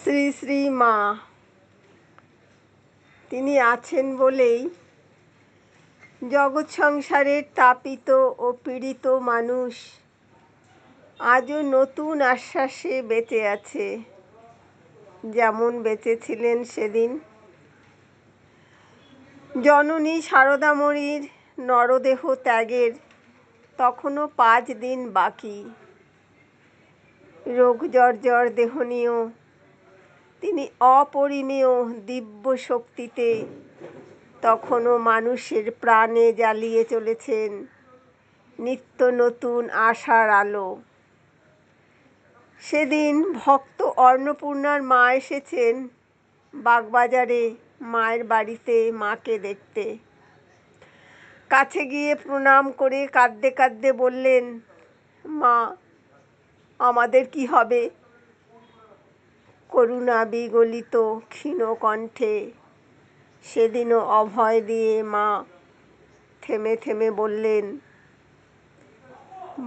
শ্রী শ্রী মা। তিনি আছেন বলেই জগৎ সংসারের তাপিত ও পীড়িত মানুষ আজও নতুন আশ্বাসে বেঁচে আছে, যেমন বেঁচেছিলেন সেদিন। জননী সারদামণির নরদেহ ত্যাগের তখনও পাঁচ দিন বাকি। রোগ জর্জর দেহ নিয়েও তিনি অপরিমেয় দিব্য শক্তিতে তখনও মানুষের প্রাণে জ্বালিয়ে চলেছেন নিত্য নতুন আশার আলো। সেদিন ভক্ত অন্নপূর্ণার মা এসেছেন বাগবাজারে মায়ের বাড়িতে মাকে দেখতে। কাছে গিয়ে প্রণাম করে কাঁদতে কাঁদতে বললেন, মা, আমাদের কি হবে? করুণা বিগলিত ক্ষীণ কণ্ঠে। সেদিনও অভয় দিয়ে মা থেমে থেমে বললেন,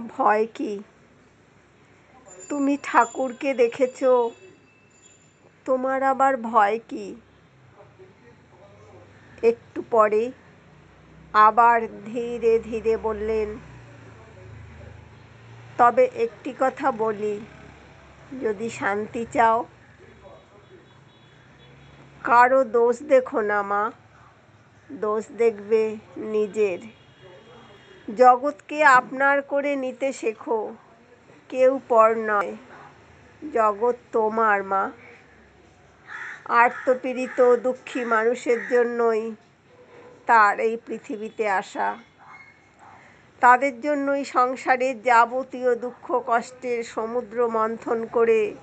ভয় কি? তুমি ঠাকুরকে দেখেছ, তোমার আবার ভয় কি? একটু পরে আবার ধীরে ধীরে বললেন, তবে একটি কথা বলি, যদি শান্তি চাও কারও দোষ দেখো না, মা। দোষ দেখবে নিজের। জগৎকে আপনার করে নিতে শেখো, কেউ পর নয়। জগৎ তোমার, মা। আর্তপীড়িত, দুঃখী মানুষের জন্যই তার এই পৃথিবীতে আসা। তাদের জন্যই সংসারের যাবতীয় দুঃখ কষ্টের সমুদ্র মন্থন করে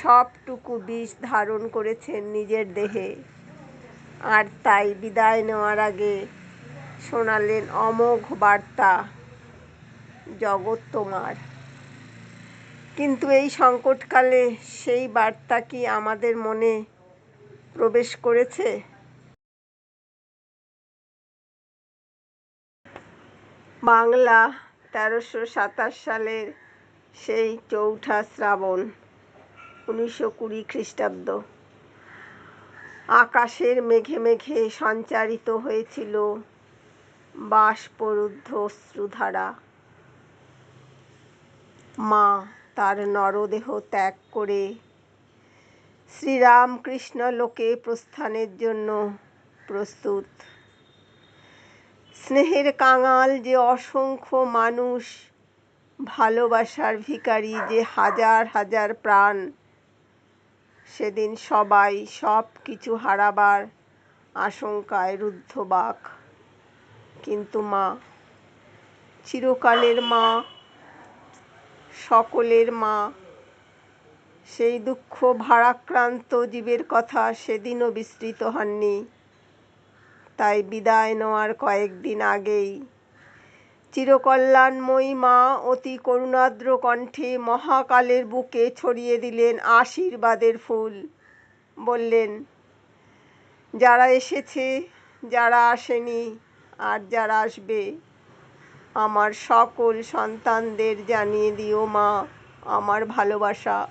সবটুকু বিষ ধারণ করেছেন নিজের দেহে। আর তাই বিদায় নেওয়ার আগে শোনালেন অমোঘ বার্তা, জগৎ তোমার। কিন্তু এই সংকটকালে সেই বার্তা কি আমাদের মনে প্রবেশ করেছে? বাংলা তেরোশো সাতাশ সালের সেই চৌঠা শ্রাবণ। উনিশশো কুড়ি খ্রিস্টাব্দ। আকাশের মেঘে মেঘে সঞ্চারিত হয়েছিল বাষ্পরুদ্ধ অশ্রুধারা মা তার নরদেহ ত্যাগ করে শ্রীরামকৃষ্ণ লোকে প্রস্থানের জন্য প্রস্তুত। স্নেহের কাঙাল যে অসংখ্য মানুষ, ভালোবাসার ভিকারি যে হাজার হাজার প্রাণ সেদিন সবাই সব কিছু হারাবার আশঙ্কায় রুদ্ধবাক কিন্তু মা, চিরকালের মা, সকলের মা, সেই দুঃখ ভারাক্রান্ত জীবের কথা সেদিনও বিস্তৃত হননি। তাই বিদায় নেওয়ার কয়েকদিন আগেই চিরকল্যাণময়ী মা অতি করুণাদ্র কণ্ঠে মহাকালের বুকে ছড়িয়ে দিলেন আশীর্বাদের ফুল। বললেন, যারা এসেছে, যারা আসেনি, আর যারা আসবে, আমার সকল সন্তানদের জানিয়ে দিও মা, আমার ভালোবাসা,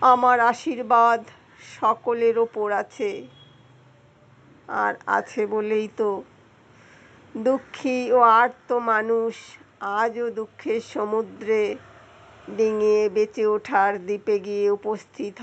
আমার আশীর্বাদ সকলের ওপর আছে। আর আছে বলেই তো দুঃখী ও আর্ত মানুষ আজও দুঃখের সমুদ্রে ডিঙিয়ে বেঁচে ওঠার দ্বীপে গিয়ে উপস্থিত